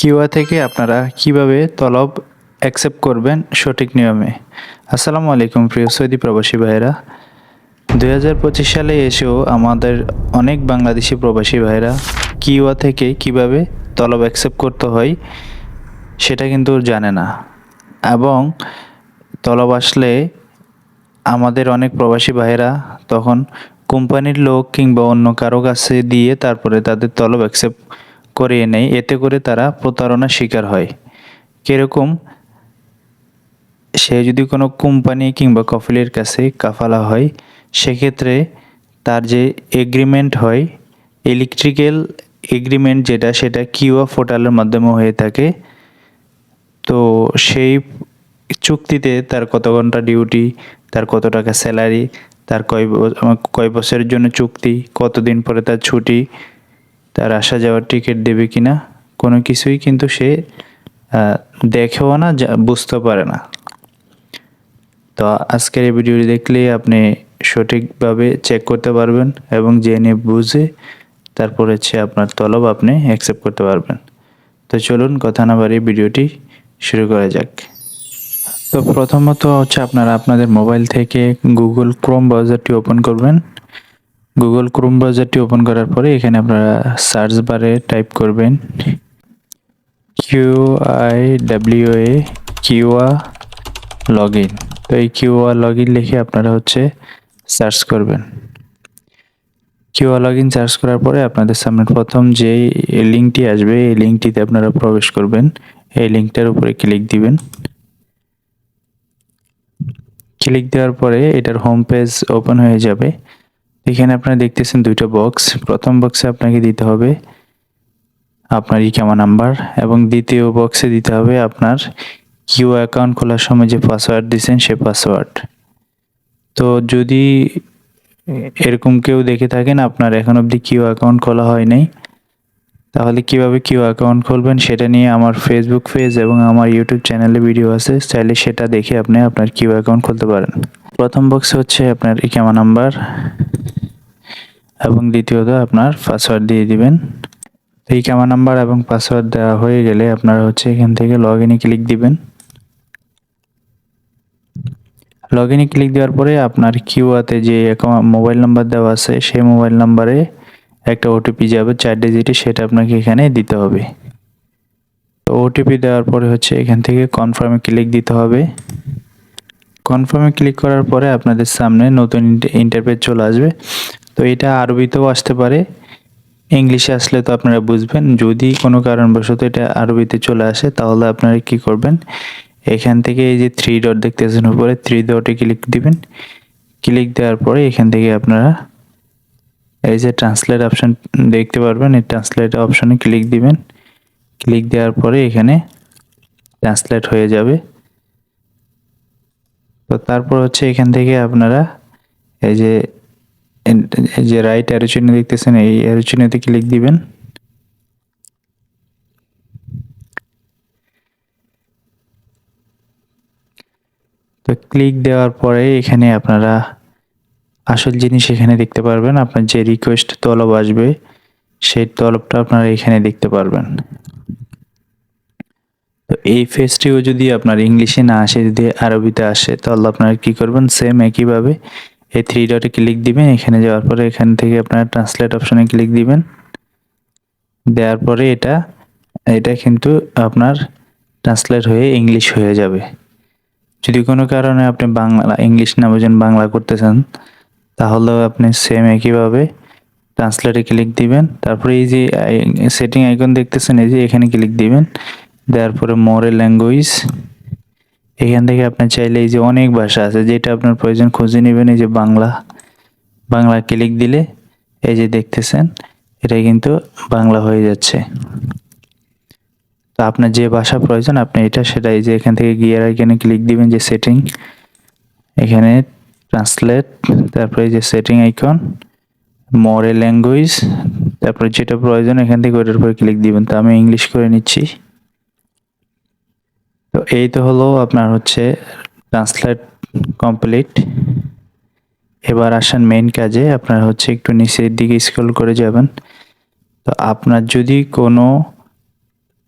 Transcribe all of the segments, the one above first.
কিউয়া থেকে আপনারা কীভাবে তলব অ্যাকসেপ্ট করবেন সঠিক নিয়মে? আসসালামু আলাইকুম প্রিয় সৌদি প্রবাসী ভাইরা দুই হাজার পঁচিশ সালে এসেও আমাদের অনেক বাংলাদেশি প্রবাসী ভাইরা কিউয়া থেকে কীভাবে তলব অ্যাকসেপ্ট করতে হয় সেটা কিন্তু জানে না। এবং তলব আসলে আমাদের অনেক প্রবাসী ভাইরা তখন কোম্পানির লোক কিংবা অন্য কারও কাছে দিয়ে তারপরে তাদের তলব অ্যাকসেপ্ট করিয়ে নেয়, এতে করে তারা প্রতারণার শিকার হয়। কীরকম? সে যদি কোনো কোম্পানি কিংবা কফিলের কাছে কাফালা হয়, সেক্ষেত্রে তার যে এগ্রিমেন্ট হয় ইলেকট্রিক্যাল এগ্রিমেন্ট যেটা, সেটা কিউয়া পোর্টালের মাধ্যমে হয়ে থাকে। তো সেই চুক্তিতে তার কত ঘণ্টা ডিউটি, তার কত টাকা স্যালারি, তার কয় কয় বছরের জন্য চুক্তি, কতদিন পরে তার ছুটি তার আসা যাওয়ার টিকিট দেবে কিনা, কোনো কিছুই কিন্তু সে দেখেও না বুঝতেও পারে না। তো আজকের এই ভিডিওটি দেখলে আপনি সঠিকভাবে চেক করতে পারবেন এবং জেনে বুঝে তারপর হচ্ছে আপনার তলব আপনি অ্যাকসেপ্ট করতে পারবেন। তো চলুন কথা না বাড়িয়ে ভিডিওটি শুরু করা যাক। তো প্রথমত হচ্ছে আপনারা আপনাদের মোবাইল থেকে গুগল ক্রোম ব্রাউজারটি ওপেন করবেন। গুগল ক্রোম ব্রাউজারটি ওপেন করার পরে এখানে আপনারা সার্চ বারে টাইপ করবেন কিউ আই ডাব্লিউ এ কিউয়া লগ ইন তো এই কিউআর লগ ইন লিখে আপনারা হচ্ছে সার্চ করবেন। কিউআর লগ ইন সার্চ করার পরে আপনাদের সামনে প্রথম যে লিঙ্কটি আসবে, এই লিঙ্কটিতে আপনারা প্রবেশ করবেন। এই লিঙ্কটার উপরে ক্লিক দিবেন। ক্লিক দেওয়ার পরে এটার হোম পেজ ওপেন হয়ে যাবে। এখানে আপনারা দেখতেছেন দুইটা বক্স প্রথম বক্সে আপনাকে দিতে হবে আপনার ইকামা নাম্বার এবং দ্বিতীয় বক্সে দিতে হবে আপনার কিউ অ্যাকাউন্ট খোলার সময় যে পাসওয়ার্ড দিয়েছেন সে পাসওয়ার্ড তো যদি এরকম কেউ দেখে থাকেন, আপনার এখন অবধি কিউ অ্যাকাউন্ট খোলা হয় নাই, তাহলে কীভাবে কিউ অ্যাকাউন্ট খুলবেন সেটা নিয়ে আমার ফেসবুক পেজ এবং আমার ইউটিউব চ্যানেলে ভিডিও আছে, চাইলে সেটা দেখে আপনি আপনার কিউ অ্যাকাউন্ট খুলতে পারেন। প্রথম বক্সে হচ্ছে আপনার ইকামা নাম্বার এবং দ্বিতীয়ত আপনার পাসওয়ার্ড দিয়ে দিবেন। এই ক্যামা নাম্বার এবং পাসওয়ার্ড দেওয়া হয়ে গেলে আপনারা হচ্ছে এখান থেকে লগ ইনে ক্লিক দিবেন। লগ ইনে ক্লিক দেওয়ার পরে আপনার কিউআতে যে মোবাইল নাম্বার দেওয়া আছে, সেই মোবাইল নাম্বারে একটা ওটিপি যাবে, চার ডিজিটে সেটা আপনাকে এখানে দিতে হবে। তো ওটিপি দেওয়ার পরে হচ্ছে এখান থেকে কনফার্মে ক্লিক দিতে হবে। কনফার্মে ক্লিক করার পরে আপনাদের সামনে নতুন ইন্টারপেজ চলে আসবে। তো এটা আরবিতেও আসতে পারে, ইংলিশে আসলে তো আপনারা বুঝবেন। যদি কোনো কারণবশত এটা আরবিতে চলে আসে, তাহলে আপনারা কি করবেন? এখান থেকে এই যে থ্রি ডট দেখতেছেন উপরে থ্রি ডটে ক্লিক দিবেন। ক্লিক দেওয়ার পরে এখান থেকে আপনারা এই যে ট্রান্সলেট অপশন দেখতে পারবেন, এই ট্রান্সলেট অপশনে ক্লিক দিবেন। ক্লিক দেওয়ার পরে এখানে ট্রান্সলেট হয়ে যাবে। তো তারপর হচ্ছে এখান থেকে আপনারা এই যে এই যে রাইট অ্যারো চিহ্ন দেখতেছেন, এই অ্যারো চিহ্নতে ক্লিক দিবেন। তো ক্লিক দেওয়ার পরে এখানে আপনারা আসল জিনিস এখানে দেখতে পারবেন। আপনার যে রিকোয়েস্ট তলব আসবে, সেই তলবটা আপনারা এখানে দেখতে পারবেন। এই ফেসটিও যদি আপনার ইংলিশে না আসে, যদি আরবিতে আসে, তাহলে আপনারা কি করবেন? সেম একইভাবে এই থ্রি ডটে ক্লিক দিবেন। এখানে যাওয়ার পরে এখান থেকে আপনারা ট্রান্সলেট অপশনে ক্লিক দিবেন। দেওয়ার পরে এটা এটা কিন্তু আপনার ট্রান্সলেট হয়ে ইংলিশ হয়ে যাবে। যদি কোনো কারণে আপনি বাংলা ইংলিশ না বোঝেন, বাংলা করতে চান, তাহলেও আপনি সেম একইভাবে ট্রান্সলেটে ক্লিক দিবেন। তারপরে এই যে সেটিং আইকন দেখতেছেন, এই যে এখানে ক্লিক দিবেন। দেওয়ার পরে মোরে ল্যাঙ্গুয়েজ এখান থেকে আপনি চাইলে এই যে অনেক ভাষা আছে, যেটা আপনার প্রয়োজন, খুঁজে নেবেন এই যে বাংলা। বাংলা ক্লিক দিলে এই যে দেখতেছেন, এটা কিন্তু বাংলা হয়ে যাচ্ছে। তো আপনার যে ভাষা প্রয়োজন, আপনি এটা সেটা এই যে এখান থেকে গিয়ার আইকনে ক্লিক দিবেন যে সেটিং এখানে ট্রান্সলেট তারপরে যে সেটিং আইকন মোরে ল্যাঙ্গুয়েজ তারপরে যেটা প্রয়োজন, এখান থেকে ওটার উপরে ক্লিক দিবেন। তো আমি ইংলিশ করে নিচ্ছি। তো এই তো হলো আপনার হচ্ছে ট্রান্সলেট কমপ্লিট এবার আসেন মেইন কাজে, আপনার হচ্ছে একটু নিচের দিকে স্ক্রল করে যাবেন। তো আপনার যদি কোনো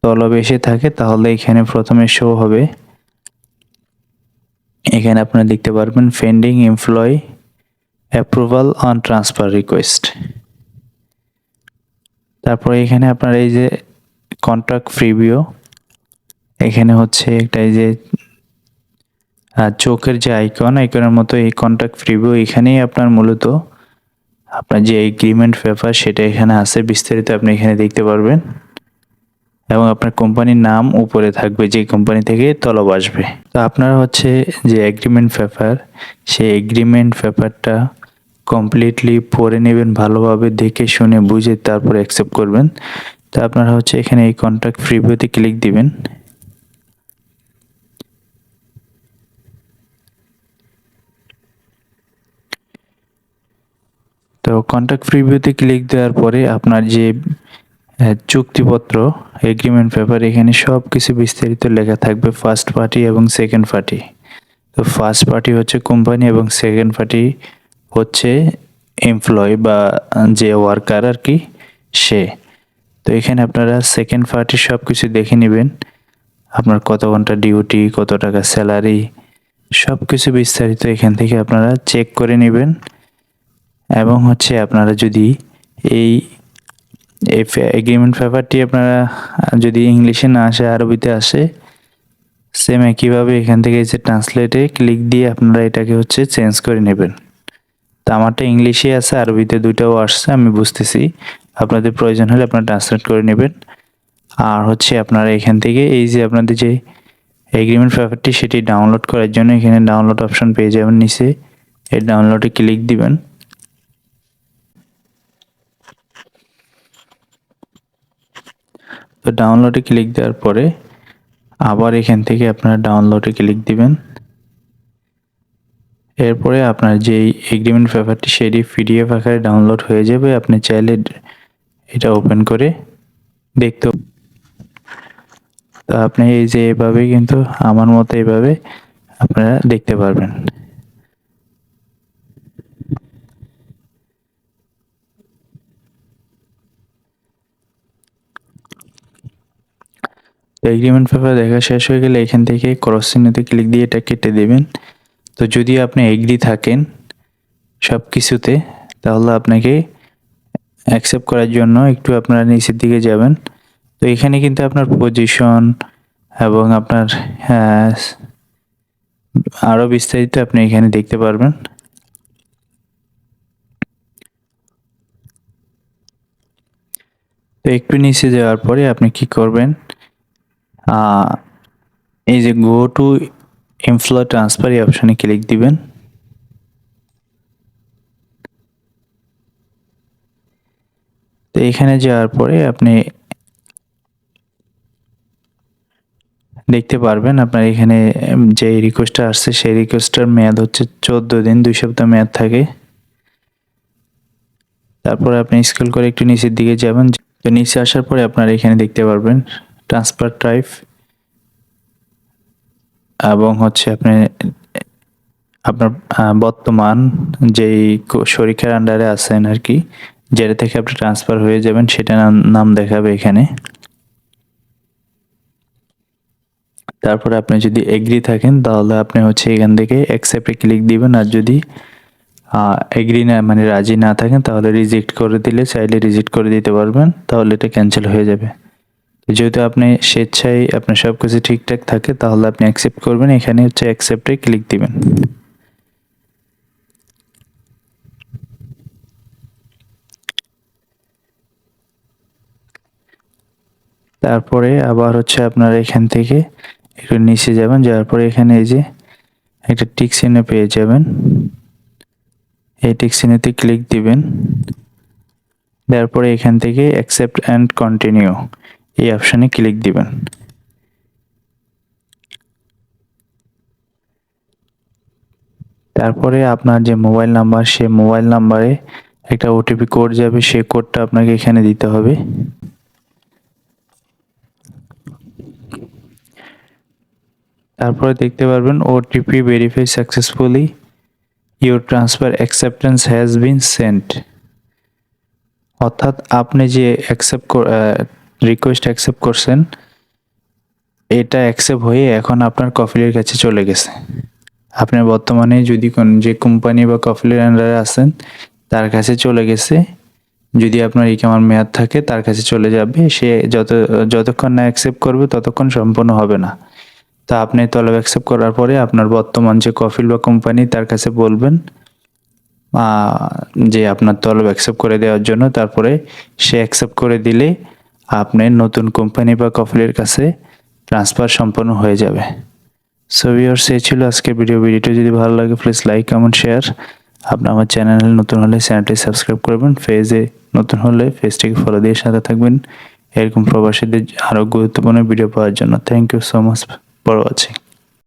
তলবে এসে থাকে, তাহলে এখানে প্রথমে শো হবে। এখানে আপনারা দেখতে পারবেন pending employee approval on transfer request তারপরে এখানে আপনার এই যে কন্ট্রাক্ট ফ্রিভিও এখানে হচ্ছে একটা এই যে চোখের যে আইকন আইকনের মতো এই কন্ট্রাক্ট ফ্রিভিউ এখানেই আপনার মূলত আপনার যে এগ্রিমেন্ট পেপার সেটা এখানে আছে, বিস্তারিত আপনি এখানে দেখতে পারবেন। এবং আপনার কোম্পানির নাম উপরে থাকবে, যে কোম্পানি থেকে তলব আসবে। তো আপনার হচ্ছে যে এগ্রিমেন্ট পেপার সেই এগ্রিমেন্ট পেপারটা কমপ্লিটলি পড়ে নেবেন, ভালোভাবে দেখে শুনে বুঝে তারপর অ্যাকসেপ্ট করবেন। তো আপনারা হচ্ছে এখানে এই কন্ট্যাক্ট ফ্রিভিউতে ক্লিক দিবেন। তো কন্ট্যাক্ট প্রিভিউতে ক্লিক দেওয়ার পরে আপনার যে চুক্তিপত্র এগ্রিমেন্ট পেপার এখানে সব কিছু বিস্তারিত লেখা থাকবে ফার্স্ট পার্টি এবং সেকেন্ড পার্টি তো ফার্স্ট পার্টি হচ্ছে কোম্পানি এবং সেকেন্ড পার্টি হচ্ছে এমপ্লয় বা, যে ওয়ার্কার আর কি, সে। তো এখানে আপনারা সেকেন্ড পার্টি সব কিছু দেখে নেবেন। আপনার কত ঘণ্টা ডিউটি কত টাকা স্যালারি সব কিছু বিস্তারিত এখান থেকে আপনারা চেক করে নেবেন। এবং হচ্ছে আপনারা যদি এই এগ্রিমেন্ট পেপারটি আপনারা যদি ইংলিশে না আসে, আরবিতে আসে সেম একইভাবে এখান থেকে যে ট্রান্সলেটে ক্লিক দিয়ে আপনারা এটাকে হচ্ছে চেঞ্জ করে নেবেন। তো আমারটা ইংলিশে আছে, আরবিতে দুইটাও আসছে, আমি বুঝতেছি। আপনাদের প্রয়োজন হলে আপনারা ট্রান্সলেট করে নেবেন। আর হচ্ছে আপনারা এখান থেকে এই যে আপনাদের যে এগ্রিমেন্ট পেপারটি সেটি ডাউনলোড করার জন্য এখানে ডাউনলোড অপশন পেয়ে যাবেন নিচে। এই ডাউনলোডে ক্লিক দিবেন। তো ডাউনলোডে ক্লিক দেওয়ার পরে আবার এখান থেকে আপনারা ডাউনলোডে ক্লিক দিবেন। এরপরে আপনার যেই এগ্রিমেন্ট পেপারটি সেটি পিডিএফ আকারে ডাউনলোড হয়ে যাবে। আপনি চাইলে এটা ওপেন করে দেখতে তো আপনি এই যে এভাবে কিন্তু আমার মতো এভাবে আপনারা দেখতে পারবেন। এগ্রিমেন্ট পেপার দেখা শেষ হয়ে গেলে এখান থেকে ক্রস চিহ্নতে ক্লিক দিয়ে এটা কেটে দেবেন। তো যদি আপনি এগ্রি থাকেন সব কিছুতে তাহলে আপনাকে অ্যাকসেপ্ট করার জন্য একটু আপনারা নিচের দিকে যাবেন। তো এখানে কিন্তু আপনার পজিশন এবং আপনার হ্যাঁ, আরও বিস্তারিত আপনি এখানে দেখতে পারবেন। তো একটু নিচে যাওয়ার পরে আপনি কি করবেন? এই যে গো টু এমফ্লয় ট্রান্সফার এই অপশনে ক্লিক দিবেন। তো এখানে যাওয়ার পরে আপনি দেখতে পারবেন আপনার এখানে যে রিকোয়েস্টটা আসছে সেই রিকোয়েস্টটার মেয়াদ হচ্ছে চোদ্দ দিন, দুই সপ্তাহ মেয়াদ থাকে। তারপরে আপনি স্ক্রল করে একটু নিচের দিকে যাবেন। তো নিচে আসার পরে আপনারা এখানে দেখতে পারবেন ট্রান্সফার টাইপ এবং হচ্ছে আপনি, আপনার বর্তমান যেই শরীরের আন্ডারে আছেন আর কি, যেটা থেকে আপনি ট্রান্সফার হয়ে যাবেন সেটা নাম দেখাবে এখানে। তারপরে আপনি যদি এগ্রি থাকেন, তাহলে আপনি হচ্ছে এখান থেকে অ্যাকসেপ্টে ক্লিক দিবেন। আর যদি এগ্রি না মানে রাজি না থাকেন, তাহলে রিজেক্ট করে দিলে, চাইলে রিজেক্ট করে দিতে পারবেন, তাহলে এটা ক্যান্সেল হয়ে যাবে। যেহেতু আপনি স্বেচ্ছায় আপনার সব কিছু ঠিকঠাক থাকে, তাহলে আপনি অ্যাকসেপ্ট করবেন। এখানে হচ্ছে অ্যাকসেপ্টে ক্লিক দিবেন। তারপরে আবার হচ্ছে আপনার এখান থেকে একটু নিচে যাবেন। যাওয়ার পরে এখানে এই যে একটা টিক চিহ্ন পেয়ে যাবেন। এই টিক চিহ্নতে ক্লিক দিবেন। তারপরে এখান থেকে অ্যাকসেপ্ট অ্যান্ড কন্টিনিউ এই অপশানে ক্লিক দিবেন। তারপরে আপনার যে মোবাইল নাম্বার সে মোবাইল নাম্বারে একটা ওটিপি কোড যাবে, সেই কোডটা আপনাকে এখানে দিতে হবে। তারপরে দেখতে পারবেন OTP verify successfully your transfer acceptance has been sent অর্থাৎ আপনি যে অ্যাকসেপ্ট রিকোয়েস্ট অ্যাকসেপ্ট করছেন, এটা অ্যাকসেপ্ট হয়ে এখন আপনার কফিলের কাছে চলে গেছে। আপনি বর্তমানে যদি কোন, যে কোম্পানি বা কফিলের আন্ডারে আছেন, তার কাছে চলে গেছে। যদি আপনার ইকামার মেয়াদ থাকে, তার কাছে চলে যাবে। সে যত, যতক্ষণ না অ্যাকসেপ্ট করবে, ততক্ষণ সম্পূর্ণ হবে না। তা আপনি তলব অ্যাকসেপ্ট করার পরে আপনার বর্তমান যে কফিল বা কোম্পানি তার কাছে বলবেন যে আপনার তলব অ্যাকসেপ্ট করে দেওয়ার জন্য। তারপরে সে অ্যাকসেপ্ট করে দিলে আপনি নতুন কোম্পানি বা কফিলের কাছে ট্রান্সফার সম্পন্ন হয়ে যাবে। সো ভিউয়ার্স এই ছিল আজকের ভিডিও ভিডিওটি যদি ভালো লাগে প্লিজ লাইক কমেন্ট শেয়ার আপনি আমার চ্যানেলে নতুন হলে চ্যানেলটি সাবস্ক্রাইব করবেন। ফেজে নতুন হলে ফেজটিকে ফলো দিয়ে সাথে থাকবেন। এরকম প্রবাসীদের আরও গুরুত্বপূর্ণ ভিডিও পাওয়ার জন্য। Thank you so much for watching